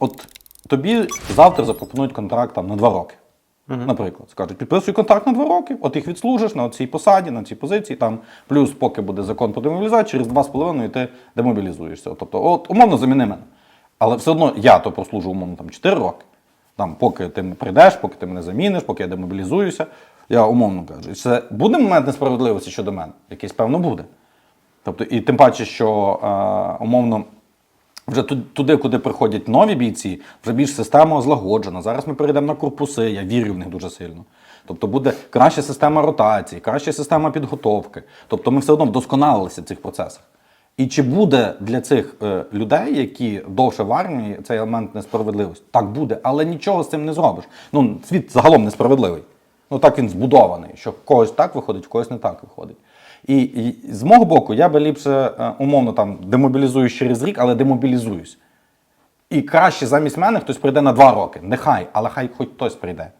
от тобі завтра запропонують контракт там, на два роки. Наприклад, скажуть, підписуй контракт на два роки, от їх відслужиш на цій посаді, на цій позиції, там, плюс, поки буде закон про демобілізацію, через два з половиною ти демобілізуєшся. Тобто, от, умовно заміни мене. Але все одно я то прослужу умовно там 4 роки. Там, поки ти прийдеш, поки ти мене заміниш, поки я демобілізуюся. Я умовно кажу. Це буде момент несправедливості щодо мене? Якийсь, певно, буде. Тобто, і тим паче, що е, умовно. Вже ту- туди, куди приходять нові бійці, вже більш система злагоджена. Зараз ми перейдемо на корпуси, я вірю в них дуже сильно. Тобто буде краща система ротації, краща система підготовки. Тобто ми все одно вдосконалилися в цих процесах. І чи буде для цих е, людей, які довше в армії, цей елемент несправедливості? Так буде, але нічого з цим не зробиш. Ну, світ загалом несправедливий. Ну так він збудований, що когось так виходить, в когось не так виходить. І, і з мого боку, я би ліпше е, умовно там демобілізуюсь через рік, але демобілізуюсь. І краще замість мене хтось прийде на два роки. Нехай, але хай хоч хтось прийде.